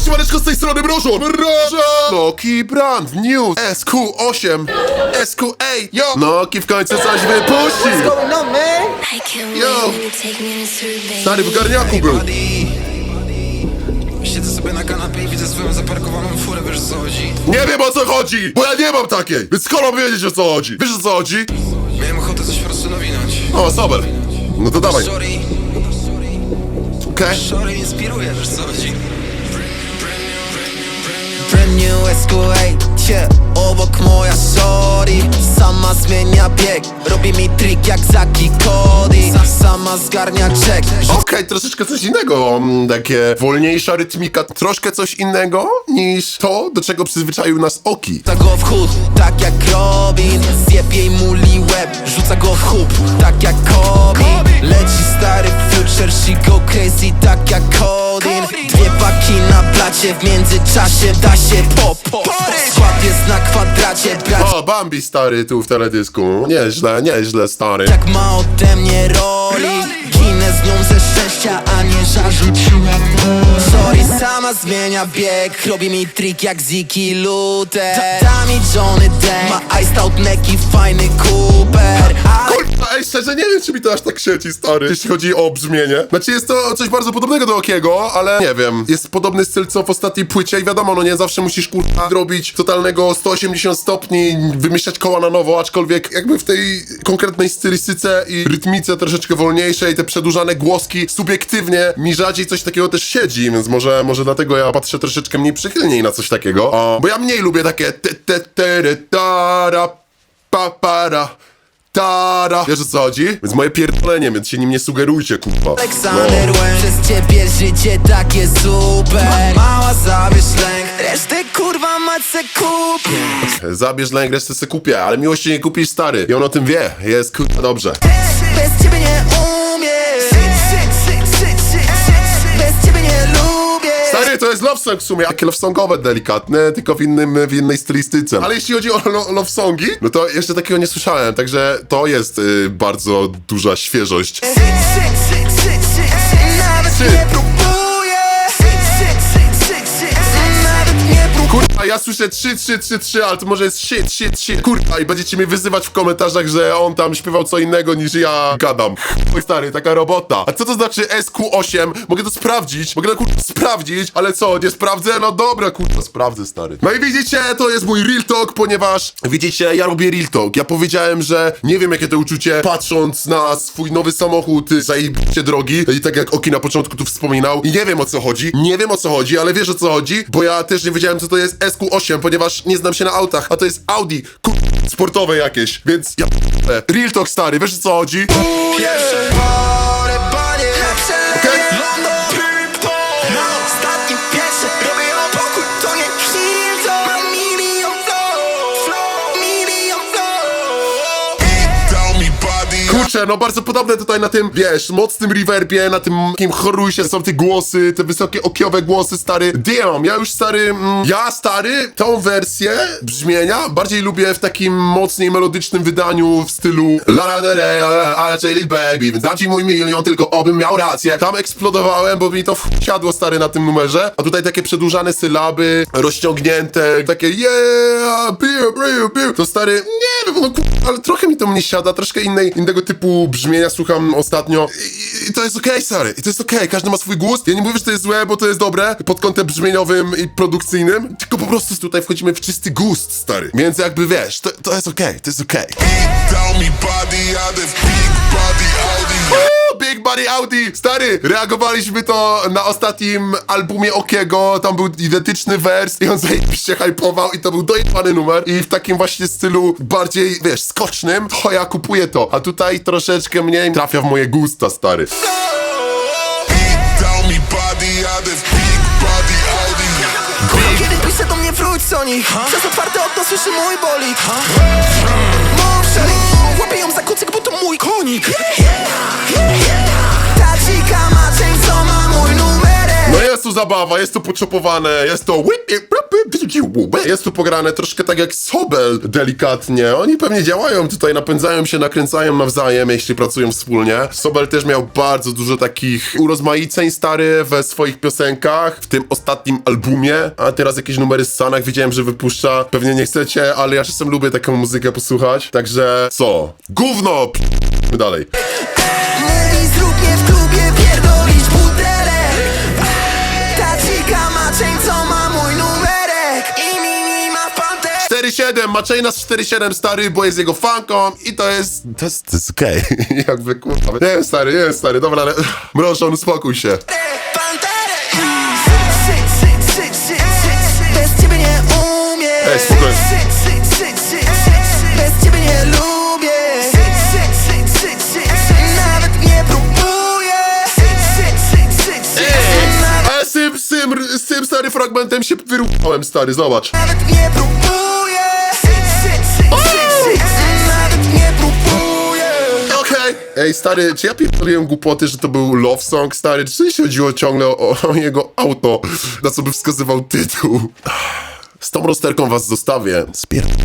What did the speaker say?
Cześć, Mareczko, z tej strony Mrożon! Mrożon! Noki Brand News SQ8 SQ8 Yo! Noki w końcu coś wypuści! going on, man? I can't Yo. wait to take me to survey. Stary w garniaku był. Siedzę sobie na kanapie i widzę swoją zaparkowaną furę, wiesz o co chodzi? Nie wiem o co chodzi, bo ja nie mam takiej, więc skoro mam wiedzieć o co chodzi? Wiesz o co chodzi? Miałem ochotę coś po prostu nawinąć. O, super. No to dawaj. Sorry, Okej. sorry, inspiruje, wiesz o co chodzi? New SQ8, yeah, obok moja shorty Sama zmienia bieg, robi mi trik jak Zaki Cody. Sa- Sama zgarnia check Okej, troszeczkę coś innego, mm, takie wolniejsza rytmika, troszkę coś innego niż to, do czego przyzwyczaił nas Oki. Rzuca go w chód, tak jak Robin. Zjeb jej muli łeb, rzuca go w chób, tak jak Kobe. Leci stary future, she go crazy, tak jak Codin Dwie na blacie, w międzyczasie da się pop Skład jest na kwadracie, brać O, Bambi stary tu w teledysku. Nieźle, nieźle stary. Tak ma ode mnie roli Ginę z nią ze szczęścia, a nie żal Rzuciłam Sorry, sama zmienia bieg Robi mi trik jak Ziki Luther Da mi Johnny Depp Ma iced out neck i fajny Cooper Ej, szczerze nie wiem, czy mi to aż tak sieci, stary, jeśli chodzi o brzmienie. Znaczy, jest to coś bardzo podobnego do Okiego, ale nie wiem. Jest podobny styl, co w ostatniej płycie i wiadomo, no nie zawsze musisz, kurwa, zrobić totalnego 180 stopni, wymyślać koła na nowo, aczkolwiek jakby w tej konkretnej stylistyce i rytmice troszeczkę wolniejszej, te przedłużane głoski, subiektywnie mi rzadziej coś takiego też siedzi, więc może, może dlatego ja patrzę troszeczkę mniej przychylniej na coś takiego. Bo ja mniej lubię takie te te te re, tara pa para Tara! Wiesz o co chodzi? Więc moje pierdolenie, więc się nim nie sugerujcie, kurwa. Aleksander Łęk Przez ciebie życie takie super Mała zabierz lęk Resztę kurwa mać se kupię No, zabierz lęk, resztę se kupię, ale miłości nie kupisz, stary. I on o tym wie, jest kurwa dobrze. To jest love song w sumie, takie love songowe, delikatne, tylko w, innym, w innej stylistyce. Ale jeśli chodzi o lo, love songi, no to jeszcze takiego nie słyszałem, także to jest y, bardzo duża świeżość. Nawet nie próbuję ja słyszę 3, 3, 3, 3, ale to może jest shit, shit, shit. Kurwa, i będziecie mnie wyzywać w komentarzach, że on tam śpiewał co innego niż ja gadam. Oj stary, taka robota. A co to znaczy SQ8? Mogę to sprawdzić, mogę to kurwa sprawdzić, ale co, nie sprawdzę? No dobra, kurwa, sprawdzę, stary. No i widzicie, to jest mój real talk, ponieważ, widzicie, ja robię real talk. Ja powiedziałem, że nie wiem jakie to uczucie, patrząc na swój nowy samochód, zajebiście drogi, i tak jak Oki na początku tu wspominał, i nie wiem o co chodzi, nie wiem o co chodzi, ale wiesz o co chodzi, bo ja też nie wiedziałem co to jest SQ8, ponieważ nie znam się na autach, a to jest Audi, kur... sportowe jakieś, więc ja... Real talk stary, wiesz o co chodzi? Pierwsze parę Kurczę, no bardzo podobne tutaj na tym, wiesz, mocnym reverbie, na tym takim chorusie są te głosy, te wysokie okiowe głosy, stary. Damn, ja już stary, mm, ja stary, tą wersję brzmienia bardziej lubię w takim mocniej melodycznym wydaniu w stylu La la la la, a czyli baby, dam ci mój milion, tylko obym miał rację. Tam eksplodowałem, bo mi to wsiadło stary na tym numerze, a tutaj takie przedłużane sylaby, rozciągnięte, takie yeah, piu, piu, piu. To stary, nie no ale trochę mi to nie siada, troszkę innej, innego typu brzmienia słucham ostatnio i, i to jest okej, stary, i to jest okej, każdy ma swój gust. Ja nie mówię, że to jest złe, bo to jest dobre pod kątem brzmieniowym i produkcyjnym, tylko po prostu tutaj wchodzimy w czysty gust, stary. Więc jakby wiesz, to, to jest okej, to jest okej. Dał big body Audi! Stary, reagowaliśmy to na ostatnim albumie Okiego, tam był identyczny wers i on zajebiście hypował i to był dojebany numer. I w takim właśnie stylu bardziej, wiesz, skocznym, to ja kupuję to, a tutaj troszeczkę mniej trafia w moje gusta, stary. Kiedy do mnie wróć Sonic Przez otwarte okno słyszy mój bolik Łapię ją za kucyk, bo to mój konik. Ta dzika ma część, co ma mój numerek No jest tu zabawa, jest tu poczopowane, jest to... Jest tu pograne troszkę tak jak Sobel, delikatnie. Oni pewnie działają tutaj, napędzają się, nakręcają nawzajem, jeśli pracują wspólnie. Sobel też miał bardzo dużo takich urozmaiceń, stary, we swoich piosenkach, w tym ostatnim albumie, a teraz jakieś numery z Sanach widziałem, że wypuszcza. Pewnie nie chcecie, ale ja czasem lubię taką muzykę posłuchać, także co? Gówno! P- dalej. Zrób 4-7, ma Chaina z 4-7 stary, bo jest jego fanką i to jest... To jest, to jest okej, jakby kurwa. Nie wiem stary, nie wiem stary, dobra, ale... Mrożon, uspokój się. Panterek Syk, syk, syk, syk, syk Bez ciebie nie umiem Ej, spokojnie. Bez ciebie nie lubię Nawet nie próbuję Syk, syk, syk, syk, syk Nawet Ale z tym, z tym, z tym stary fragmentem się wyruchałem stary, zobacz. Nawet nie próbuję Ej, stary, czy ja pierdoliłem głupoty, że to był love song, stary? Czy się chodziło ciągle o, o jego auto, na co by wskazywał tytuł? Z tą rozterką was zostawię. Spier...